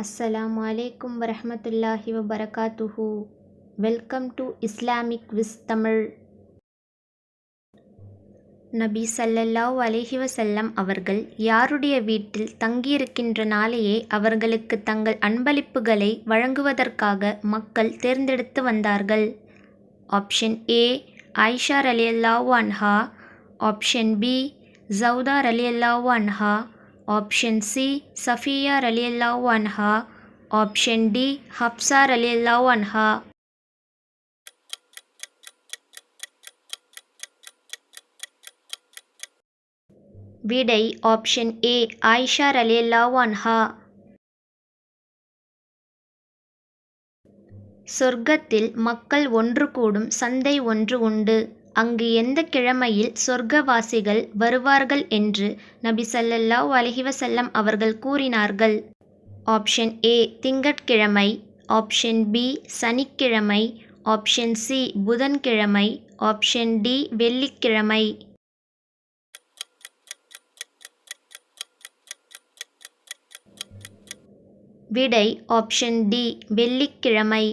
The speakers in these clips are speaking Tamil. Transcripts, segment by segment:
அஸ்ஸலாம் அலைக்கும் வரமத்துல்லாஹி வபரகாத்துஹு welcome to Islamic quiz Tamil நபி சல்லல்லாஹ் அலஹி வசல்லம் அவர்கள் யாருடைய வீட்டில் தங்கியிருக்கின்ற நாளையே அவர்களுக்கு தங்கள் அன்பளிப்புகளை வழங்குவதற்காக மக்கள் தேர்ந்தெடுத்து வந்தார்கள். ஆப்ஷன் ஏ ஆயிஷா ரலியல்லாஹு அன்ஹா ஆப்ஷன் பி ஜவுதா ரலியல்லாஹு அன்ஹா ஆப்ஷன் சி சஃபியா ரலியல்லாஹு அன்ஹா ஆப்ஷன் டி ஹப்சா ரலியல்லாஹு அன்ஹா விடை ஆப்ஷன் ஏ ஆயிஷா ரலியல்லாஹு அன்ஹா சொர்க்கத்தில் மக்கள் ஒன்று கூடும் சந்தை ஒன்று உண்டு அங்கு எந்த கிழமையில் சொர்க்கவாசிகள் வருவார்கள் என்று நபி ஸல்லல்லாஹு அலஹிவசல்லம் அவர்கள் கூறினார்கள். ஆப்ஷன் ஏ திங்கட்கிழமை. ஆப்ஷன் பி சனிக்கிழமை. ஆப்ஷன் சி புதன்கிழமை. ஆப்ஷன் டி வெள்ளிக்கிழமை. விடை ஆப்ஷன் டி வெள்ளிக்கிழமை.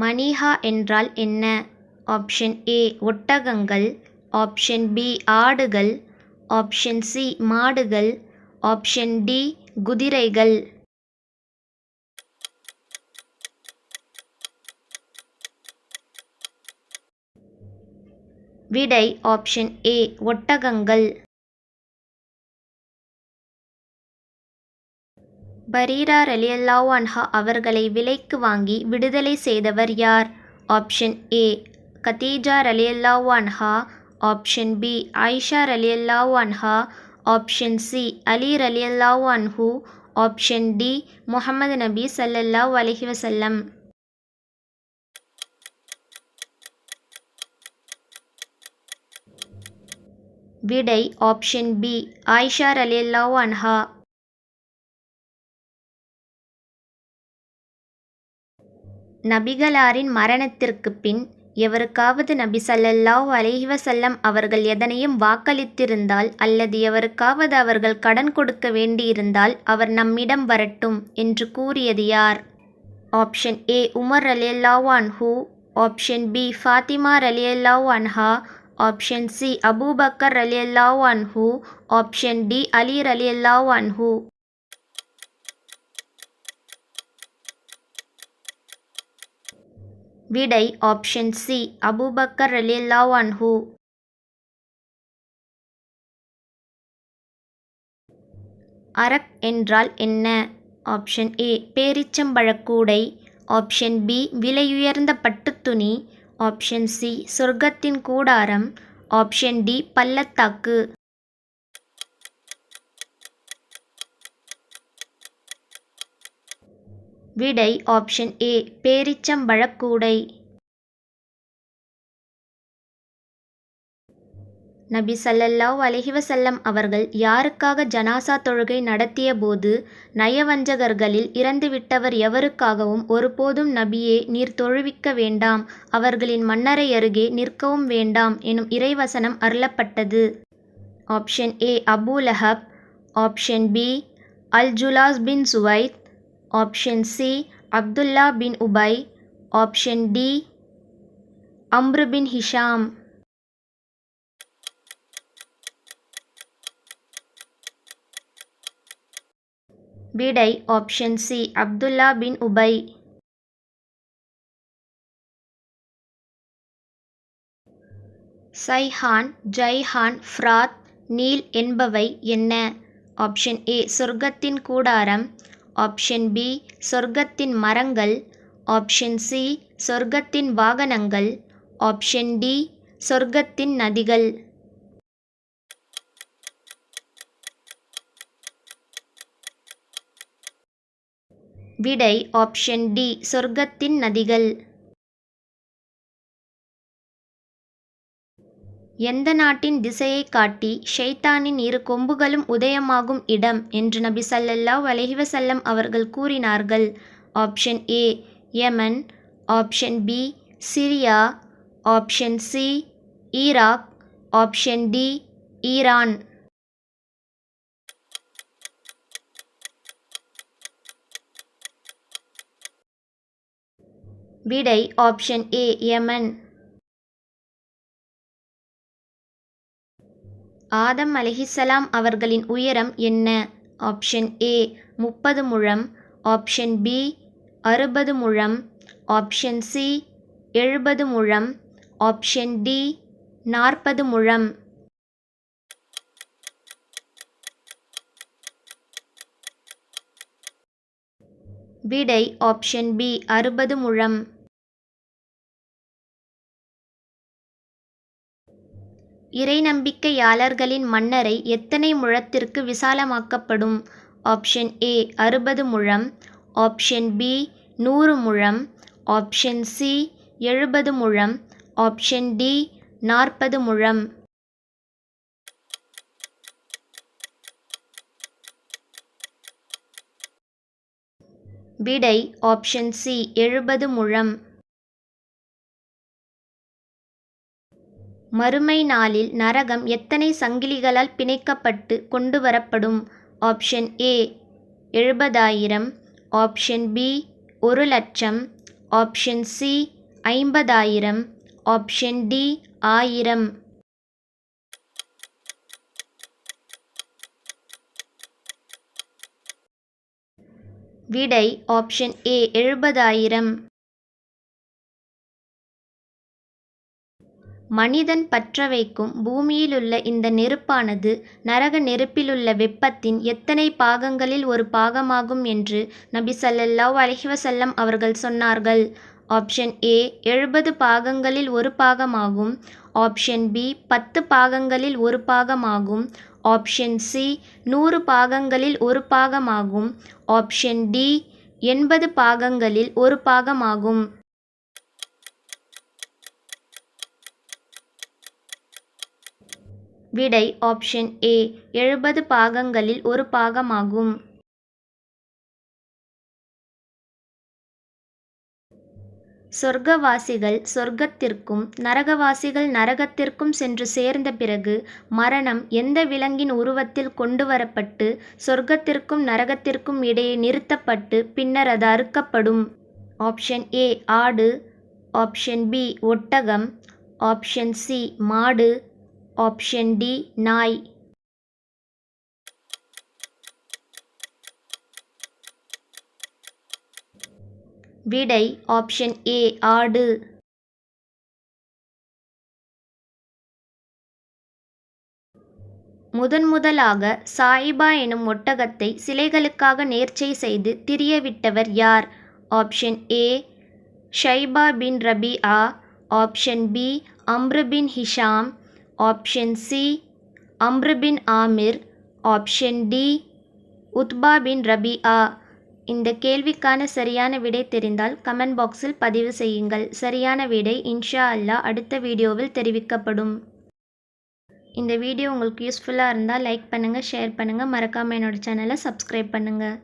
மணிஹா என்றால் என்ன? ஆப்ஷன் ஏ ஒட்டகங்கள். ஆப்ஷன் பி ஆடுகள். ஆப்ஷன் சி மாடுகள். ஆப்ஷன் டி குதிரைகள். விடை ஆப்ஷன் ஏ ஒட்டகங்கள். பரீரா ரலியல்லாஹு அன்ஹா அவர்களை விலைக்கு வாங்கி விடுதலை செய்தவர் யார்? ஆப்ஷன் ஏ. கதீஜா ரலியல்லாவ் அன்ஹா. Option B. ஆயிஷா ரலியல்லாவ் அன்ஹா. Option C. அலி ரலியல்லாவ் அன்ஹு. Option D. முஹம்மது நபி ஸல்லல்லாஹு அலஹி வசல்லம் விடை ஆப்ஷன் பி. ஆயிஷா ரலியல்லாவ் அன்ஹா. நபிகளாரின் மரணத்திற்குப் பின் எவருக்காவது நபி சல்லல்லாஹ் அலைஹிவசல்லம் அவர்கள் எதனையும் வாக்களித்திருந்தால் அல்லது எவருக்காவது அவர்கள் கடன் கொடுக்க வேண்டியிருந்தால் அவர் நம்மிடம் வரட்டும் என்று கூறியது யார்? Option A. உமர் ரலியல்லாஹு அன்ஹூ. Option B. ஃபாத்திமா ரலியல்லாஹு அன்ஹா. Option C. அபூபக்கர் ரலியல்லாஹு அன்ஹூ. Option D. அலி ரலியல்லாஹு அன்ஹூ. விடை ஆப்ஷன் சி அபூபக்கர் அலி அன்ஹு. அரக் என்றால் என்ன? ஆப்ஷன் ஏ பேரீச்சம்பழக்கூடை. ஆப்ஷன் பி விலையுயர்ந்த பட்டுத்துணி. ஆப்ஷன் சி சொர்க்கத்தின் கூடாரம். ஆப்ஷன் டி பள்ளத்தாக்கு. விடை ஆப்ஷன் ஏ பேரீச்சம்பழக்கூடை நபி சல்லல்லாஹ் அலஹிவசல்லம் அவர்கள் யாருக்காக ஜனாசா தொழுகை நடத்திய போது நயவஞ்சகர்களில் இறந்துவிட்டவர் எவருக்காகவும் ஒருபோதும் நபியே நீர் தொழுவிக்க வேண்டாம் அவர்களின் மன்னரை அருகே நிற்கவும் வேண்டாம் எனும் இறைவசனம் அருளப்பட்டது. Option A Abu Lahab. Option B Al Julas bin Suwaid. Option C Abdullah bin Ubai option D Amr bin Hisham விடை option C Abdullah bin Ubai Saihan Jaihan Furat Nil என்பவை என்ன? ஆப்ஷன் ஏ சொர்க்கத்தின் கூடாரம். ஆப்ஷன் பி சொர்க்கத்தின் மரங்கள். ஆப்ஷன் சி சொர்க்கத்தின் வாகனங்கள். ஆப்ஷன் டி சொர்க்கத்தின் நதிகள். விடை ஆப்ஷன் டி சொர்க்கத்தின் நதிகள். எந்த நாட்டின் திசையை காட்டி ஷைத்தானின் இரு கொம்புகளும் உதயமாகும் இடம் என்று நபி சல்லல்லாஹ் அலஹிவசல்லம் அவர்கள் கூறினார்கள். Option A Yemen. Option B Syria. Option C Iraq. Option D Iran. விடை ஆப்ஷன் ஏ யமன். ஆதம் அலஹிசலாம் அவர்களின் உயரம் என்ன? ஆப்ஷன் ஏ முப்பது முழம். ஆப்ஷன் பி அறுபது முழம். ஆப்ஷன் சி எழுபது முழம். ஆப்ஷன் டி நாற்பது முழம். விடை ஆப்ஷன் பி அறுபது முழம். இறை நம்பிக்கையாளர்களின் மன்னரை எத்தனை முழத்திற்கு விசாலமாக்கப்படும்? ஆப்ஷன் ஏ அறுபது முழம். ஆப்ஷன் பி நூறு முழம். ஆப்ஷன் சி எழுபது முழம். ஆப்ஷன் டி நாற்பது முழம். விடை ஆப்ஷன் சி எழுபது முழம். மறுமை நாளில் நரகம் எத்தனை சங்கிலிகளால் பிணைக்கப்பட்டு கொண்டு வரப்படும் ஆப்ஷன் ஏ எழுபதாயிரம். ஆப்ஷன் பி ஒரு லட்சம். ஆப்ஷன் சி ஐம்பதாயிரம். ஆப்ஷன் டி ஆயிரம். விடை ஆப்ஷன் ஏ எழுபதாயிரம். மனிதன் பற்ற வைக்கும் பூமியிலுள்ள இந்த நெருப்பானது நரக நெருப்பிலுள்ள வெப்பத்தின் எத்தனை பாகங்களில் ஒரு பாகமாகும் என்று நபி சல்லல்லாஹ் அலஹிவசல்லம் அவர்கள் சொன்னார்கள். ஆப்ஷன் ஏ எழுபது பாகங்களில் ஒரு பாகமாகும். ஆப்ஷன் பி பத்து பாகங்களில் ஒரு பாகமாகும். ஆப்ஷன் சி நூறு பாகங்களில் ஒரு பாகமாகும். ஆப்ஷன் டி எண்பது பாகங்களில் ஒரு பாகமாகும். விடை ஆப்ஷன் ஏ எழுபது பாகங்களில் ஒரு பாகமாகும். சொர்க்கவாசிகள் சொர்க்கத்திற்கும் நரகவாசிகள் நரகத்திற்கும் சென்று சேர்ந்த பிறகு மரணம் எந்த விலங்கின் உருவத்தில் கொண்டு வரப்பட்டு சொர்க்கத்திற்கும் நரகத்திற்கும் இடையே நிறுத்தப்பட்டு பின்னர் அது அறுக்கப்படும். ஆப்ஷன் ஏ ஆடு. ஆப்ஷன் பி ஒட்டகம். ஆப்ஷன் சி மாடு. ஆப்ஷன் டி நாய். விடை ஆப்ஷன் ஏ ஆடு. முதன் முதலாக சாயிபா எனும் ஒட்டகத்தை சிலைகளுக்காக நேர்ச்சை செய்து திரியவிட்டவர் யார்? Option A Shaiba bin Rabia option B Amr bin Hisham. Option C Amr bin Amir option D Utba bin Rabia இந்த கேள்விக்கான சரியான விடை தெரிந்தால் கமெண்ட் பாக்ஸில் பதிவு செய்யுங்கள். சரியான விடை இன்ஷா அல்லாஹ் அடுத்த வீடியோவில் தெரிவிக்கப்படும். இந்த வீடியோ உங்களுக்கு யூஸ்ஃபுல்லாக இருந்தால் லைக் பண்ணுங்கள் ஷேர் பண்ணுங்கள் மறக்காமல் என்னோட சேனலை சப்ஸ்கிரைப் பண்ணுங்கள்